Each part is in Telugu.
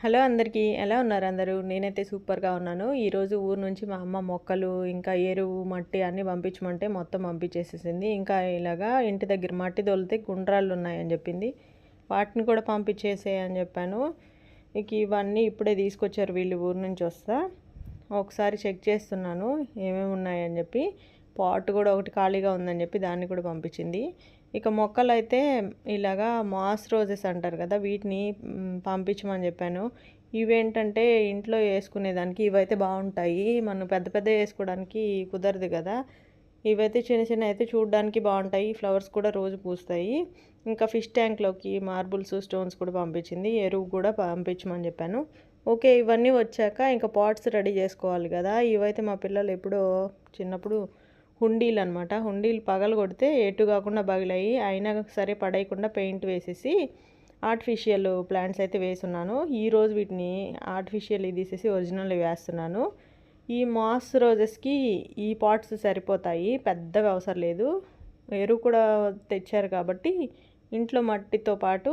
హలో అందరికీ ఎలా ఉన్నారు అందరూ? నేనైతే సూపర్గా ఉన్నాను. ఈరోజు ఊరు నుంచి మా అమ్మ మొక్కలు ఇంకా ఎరువు మట్టి అన్నీ పంపించమంటే మొత్తం పంపించేసేసింది. ఇంకా ఇలాగా ఇంటి దగ్గర మట్టి తోలితే గుండ్రాళ్ళు ఉన్నాయని చెప్పింది. వాటిని కూడా పంపించేసేయని చెప్పాను. ఇక ఇవన్నీ ఇప్పుడే తీసుకొచ్చారు వీళ్ళు ఊరు నుంచి వస్తా. ఒకసారి చెక్ చేస్తున్నాను ఏమేమి ఉన్నాయని చెప్పి. పాట్ కూడా ఒకటి ఖాళీగా ఉందని చెప్పి దాన్ని కూడా పంపించింది. ఇక మొక్కలు అయితే ఇలాగా మాస్ రోజెస్ అంటారు కదా వీటిని పంపించమని చెప్పాను. ఇవేంటంటే ఇంట్లో వేసుకునేదానికి ఇవైతే బాగుంటాయి. మనం పెద్ద పెద్ద వేసుకోవడానికి కుదరదు కదా. ఇవైతే చిన్న చిన్న అయితే చూడడానికి బాగుంటాయి. ఫ్లవర్స్ కూడా రోజు పూస్తాయి. ఇంకా ఫిష్ ట్యాంక్లోకి మార్బుల్స్ స్టోన్స్ కూడా పంపించింది. ఎరువు కూడా పంపించమని చెప్పాను. ఓకే ఇవన్నీ వచ్చాక ఇంకా పాట్స్ రెడీ చేసుకోవాలి కదా. ఇవైతే మా పిల్లలు ఎప్పుడో చిన్నప్పుడు హుండీలు అనమాట హుండీలు పగలు కొడితే ఎటు కాకుండా పగిలాయి అయినా సరే పడేయకుండా పెయింట్ వేసేసి ఆర్టిఫిషియల్ ప్లాంట్స్ అయితే వేస్తున్నాను ఈరోజు వీటిని ఆర్టిఫిషియల్ తీసేసి ఒరిజినల్ వేస్తున్నాను. ఈ మాస్ రోజెస్కి ఈ పాట్స్ సరిపోతాయి. పెద్దగా అవసరం లేదు. ఎరువు కూడా తెచ్చారు కాబట్టి ఇంట్లో మట్టితో పాటు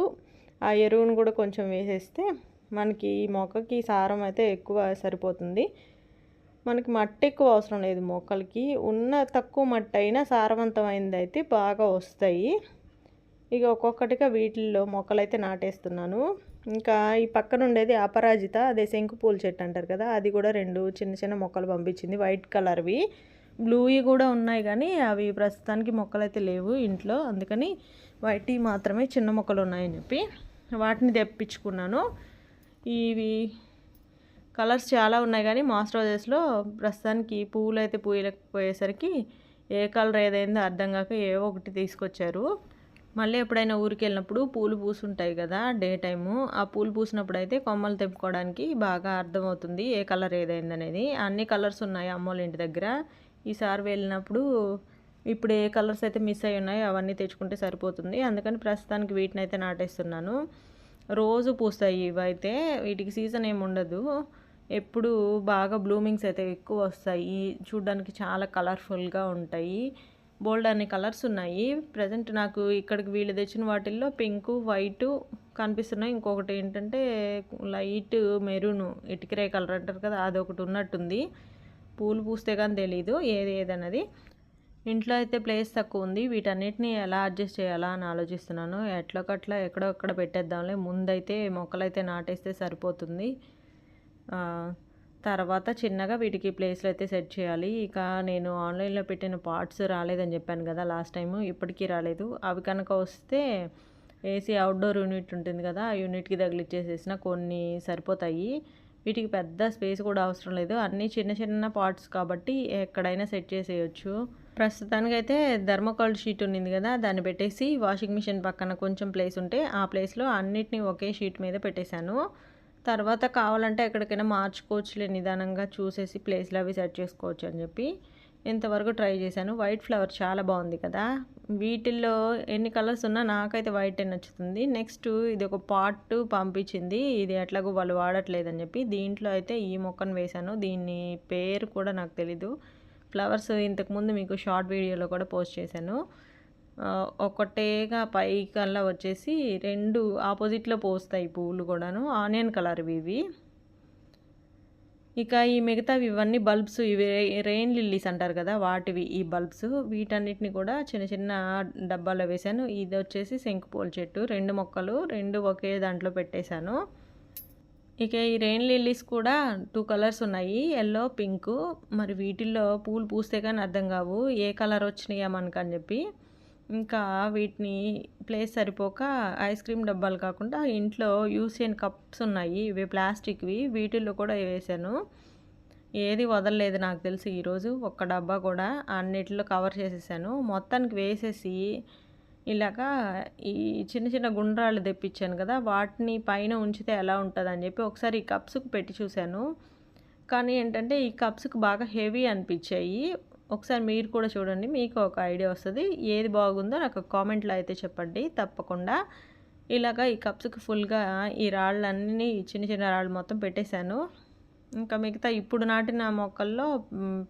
ఆ ఎరువును కూడా కొంచెం వేసేస్తే మనకి ఈ మొక్కకి సారం అయితే ఎక్కువ సరిపోతుంది. మనకి మట్టి ఎక్కువ అవసరం లేదు మొక్కలకి. ఉన్న తక్కువ మట్టి అయినా సారవంతమైనది అయితే బాగా వస్తాయి. ఇక ఒక్కొక్కటిగా వీటిల్లో మొక్కలైతే నాటేస్తున్నాను. ఇంకా ఈ పక్కన ఉండేది అపరాజిత అదే శంకు పూల చెట్టు అంటారు కదా అది కూడా రెండు చిన్న చిన్న మొక్కలు పంపించింది వైట్ కలర్వి. బ్లూవి కూడా ఉన్నాయి కానీ అవి ప్రస్తుతానికి మొక్కలు అయితే లేవు ఇంట్లో అందుకని వైట్ మాత్రమే చిన్న మొక్కలు ఉన్నాయని చెప్పి వాటిని తెప్పించుకున్నాను. ఇవి కలర్స్ చాలా ఉన్నాయి కానీ మాస్ రోజెస్లో ప్రస్తుతానికి పువ్వులు అయితే పూయలేకపోయేసరికి ఏ కలర్ ఏదైందో అర్థం కాక ఏవో ఒకటి తీసుకొచ్చారు. మళ్ళీ ఎప్పుడైనా ఊరికి వెళ్ళినప్పుడు పూలు పూసుంటాయి కదా డే టైము ఆ పూలు పూసినప్పుడు అయితే కొమ్మలు తెంపుకోవడానికి బాగా అర్థమవుతుంది ఏ కలర్ ఏదైందనేది. అన్ని కలర్స్ ఉన్నాయి అమ్మోళ్ళ ఇంటి దగ్గర. ఈసారి వెళ్ళినప్పుడు ఇప్పుడు ఏ కలర్స్ అయితే మిస్ అయి ఉన్నాయో అవన్నీ తెచ్చుకుంటే సరిపోతుంది. అందుకని ప్రస్తుతానికి వీటిని అయితే నాటేస్తున్నాను. రోజు పూస్తాయి ఇవైతే. వీటికి సీజన్ ఏమి ఉండదు ఎప్పుడు బాగా బ్లూమింగ్స్ అయితే ఎక్కువ వస్తాయి. చూడ్డానికి చాలా కలర్ఫుల్గా ఉంటాయి. బోల్డ్ అనే కలర్స్ ఉన్నాయి. ప్రజెంట్ నాకు ఇక్కడికి వీళ్ళు తెచ్చిన వాటిల్లో పింక్ వైటు కనిపిస్తున్నాయి. ఇంకొకటి ఏంటంటే లైట్ మెరూన్ ఇటుకరే కలర్ అంటారు కదా అది ఒకటి ఉన్నట్టుంది. పూలు పూస్తే కానీ తెలీదు ఏది ఏదన్నది. ఇంట్లో అయితే ప్లేస్ తక్కువ ఉంది. వీటన్నిటిని ఎలా అడ్జస్ట్ చేయాలా అని ఆలోచిస్తున్నాను. ఎట్లకట్లా ఎక్కడో ఎక్కడ పెట్టేద్దాంలే. ముందైతే మొక్కలైతే నాటేస్తే సరిపోతుంది. తర్వాత చిన్నగా వీటికి ప్లేస్లు అయితే సెట్ చేయాలి. ఇక నేను ఆన్లైన్లో పెట్టిన పార్ట్స్ రాలేదని చెప్పాను కదా లాస్ట్ టైము ఇప్పటికీ రాలేదు. అవి కనుక వస్తే ఏసీ అవుట్డోర్ యూనిట్ ఉంటుంది కదా ఆ యూనిట్కి తగిలిచ్చేసేసిన కొన్ని సరిపోతాయి. వీటికి పెద్ద స్పేస్ కూడా అవసరం లేదు. అన్నీ చిన్న చిన్న పార్ట్స్ కాబట్టి ఎక్కడైనా సెట్ చేసేయచ్చు. ప్రస్తుతానికి అయితే థర్మోకాల్ షీట్ ఉన్నింది కదా దాన్ని పెట్టేసి వాషింగ్ మిషన్ పక్కన కొంచెం ప్లేస్ ఉంటే ఆ ప్లేస్లో అన్నిటిని ఒకే షీట్ మీద పెట్టేశాను. తర్వాత కావాలంటే ఎక్కడికైనా మార్చుకోవచ్చులే నిదానంగా చూసేసి ప్లేస్లో అవి సెట్ చేసుకోవచ్చు అని చెప్పి ఇంతవరకు ట్రై చేశాను. వైట్ ఫ్లవర్ చాలా బాగుంది కదా. వీటిల్లో ఎన్ని కలర్స్ ఉన్నా నాకైతే వైట్ నచ్చుతుంది. నెక్స్ట్ ఇది ఒక పాట్ పంపించింది. ఇది ఎట్లాగో వాళ్ళు వాడట్లేదని చెప్పి దీంట్లో అయితే ఈ మొక్కను వేశాను. దీని పేరు కూడా నాకు తెలీదు. ఫ్లవర్స్ ఇంతకుముందు మీకు షార్ట్ వీడియోలో కూడా పోస్ట్ చేశాను. ఒకటేగా పైకల్లా వచ్చేసి రెండు ఆపోజిట్లో పోస్తాయి పువ్వులు కూడాను ఆనియన్ కలర్ ఇవి. ఇక ఈ మిగతావి ఇవన్నీ బల్బ్స్ ఇవి రెయిన్ లిల్లీస్ అంటారు కదా వాటివి ఈ బల్బ్స్. వీటన్నిటిని కూడా చిన్న చిన్న డబ్బాలో వేశాను. ఇది వచ్చేసి శంకుపూల చెట్టు రెండు మొక్కలు రెండు ఒకే దాంట్లో పెట్టేశాను. ఇక ఈ రెయిన్ లిల్లీస్ కూడా టూ కలర్స్ ఉన్నాయి ఎల్లో పింక్. మరి వీటిల్లో పూలు పూస్తే కానీ అర్థం కావు ఏ కలర్ వచ్చినాయా మనకు అని చెప్పి. ఇంకా వీటిని ప్లేస్ సరిపోక ఐస్ క్రీమ్ డబ్బాలు కాకుండా ఇంట్లో యూస్ చేయని కప్స్ ఉన్నాయి. ఇవి ప్లాస్టిక్వి. వీటిల్లో కూడా వేసాను. ఏది వదలలేదు నాకు తెలిసి ఈరోజు ఒక్క డబ్బా కూడా అన్నిటిలో కవర్ చేసేసాను. మొత్తానికి వేసేసి ఇలాగా ఈ చిన్న చిన్న గుండ్రాలు తెప్పించాను కదా వాటిని పైన ఉంచితే ఎలా ఉంటుంది అని చెప్పి ఒకసారి ఈ కప్స్కి పెట్టి చూశాను. కానీ ఏంటంటే ఈ కప్స్కి బాగా హెవీ అనిపించాయి. ఒకసారి మీరు కూడా చూడండి మీకు ఒక ఐడియా వస్తుంది. ఏది బాగుందో నాకు కామెంట్లో అయితే చెప్పండి. తప్పకుండా ఇలాగా ఈ కప్స్కి ఫుల్గా ఈ రాళ్ళన్నీ చిన్న చిన్న రాళ్ళు మొత్తం పెట్టేశాను. ఇంకా మిగతా ఇప్పుడు నాటిన మొక్కల్లో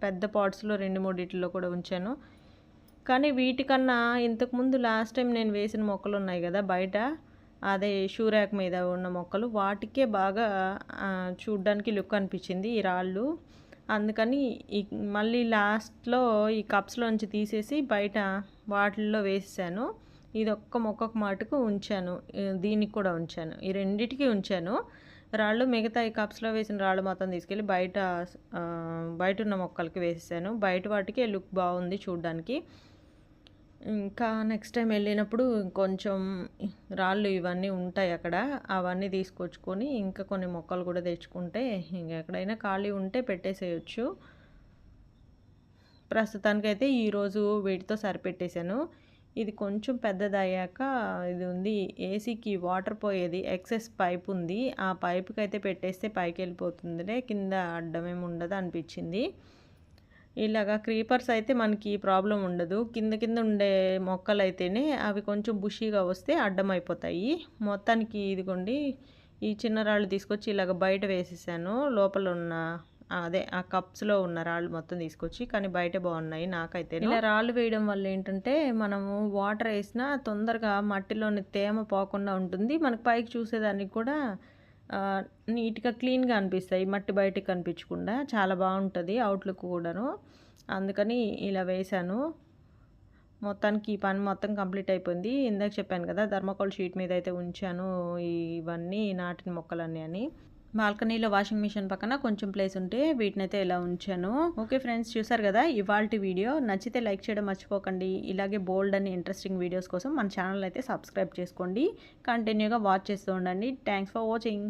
పెద్ద పాట్స్లో రెండు మూడిట్లో కూడా ఉంచాను. కానీ వీటికన్నా ఇంతకుముందు లాస్ట్ టైం నేను వేసిన మొక్కలు ఉన్నాయి కదా బయట అదే షూ ర్యాక్ మీద ఉన్న మొక్కలు వాటికే బాగా చూడ్డానికి లుక్ అనిపించింది ఈ రాళ్ళు. అందుకని ఈ మళ్ళీ లాస్ట్లో ఈ కప్స్లోంచి తీసేసి బయట వాటిల్లో వేసాను. ఇది ఒక్క మొక్కకు మటుకు ఉంచాను. దీనికి కూడా ఉంచాను. ఈ రెండిటికి ఉంచాను. రాళ్ళు మిగతా ఈ కప్స్లో వేసిన రాళ్ళు మొత్తం తీసుకెళ్ళి బయట బయట ఉన్న మొక్కలకి వేసేసాను. బయట వాటికి లుక్ బాగుంది చూడ్డానికి. ఇంకా నెక్స్ట్ టైం వెళ్ళినప్పుడు కొంచెం రాళ్ళు ఇవన్నీ ఉంటాయి అక్కడ అవన్నీ తీసుకొచ్చుకొని ఇంకా కొన్ని మొక్కలు కూడా తెచ్చుకుంటే ఇంకా ఎక్కడైనా ఖాళీ ఉంటే పెట్టేసేయచ్చు. ప్రస్తుతానికైతే ఈరోజు వీటితో సరిపెట్టేశాను. ఇది కొంచెం పెద్దదయ్యాక ఇది ఉంది ఏసీకి వాటర్ పోయేది ఎక్సెస్ పైప్ ఉంది. ఆ పైప్కి అయితే పెట్టేస్తే పైకి వెళ్ళిపోతుందిలే కింద అడ్డమేమి ఉండదు అనిపించింది. ఇలాగా క్రీపర్స్ అయితే మనకి ప్రాబ్లం ఉండదు. కింద కింద ఉండే మొక్కలు అయితేనే అవి కొంచెం బుషీగా వస్తే అడ్డం అయిపోతాయి. మొత్తానికి ఇదిగోండి ఈ చిన్న రాళ్ళు తీసుకొచ్చి ఇలాగ బయట వేసేసాను. లోపల ఉన్న అదే ఆ కప్స్లో ఉన్న రాళ్ళు మొత్తం తీసుకొచ్చి కానీ బయట బాగున్నాయి నాకైతే ఇలా రాళ్ళు వేయడం వల్ల ఏంటంటే మనము వాటర్ వేసినా తొందరగా మట్టిలోని తేమ పోకుండా ఉంటుంది. మనకు పైకి చూసేదానికి కూడా నీట్గా క్లీన్గా అనిపిస్తాయి. మట్టి బయటకు కనిపించకుండా చాలా బాగుంటుంది అవుట్లుక్ కూడాను. అందుకని ఇలా వేశాను. మొత్తానికి ఈ పని మొత్తం కంప్లీట్ అయిపోయింది. ఇందాక చెప్పాను కదా ధర్మకోల్ షీట్ మీద అయితే ఉంచాను ఇవన్నీ నాటిన మొక్కలన్నీ అని. బాల్కనీలో వాషింగ్ మిషన్ పక్కన కొంచెం ప్లేస్ ఉంటే వీటిని అయితే ఇలా ఉంచాను. ఓకే ఫ్రెండ్స్ చూసారు కదా ఇవాళ వీడియో. నచ్చితే లైక్ చేయడం మర్చిపోకండి. ఇలాగే బోల్డ్ అని ఇంట్రెస్టింగ్ వీడియోస్ కోసం మన ఛానల్ అయితే సబ్స్క్రైబ్ చేసుకోండి. కంటిన్యూగా వాచ్ చేస్తూ ఉండండి. Thanks for watching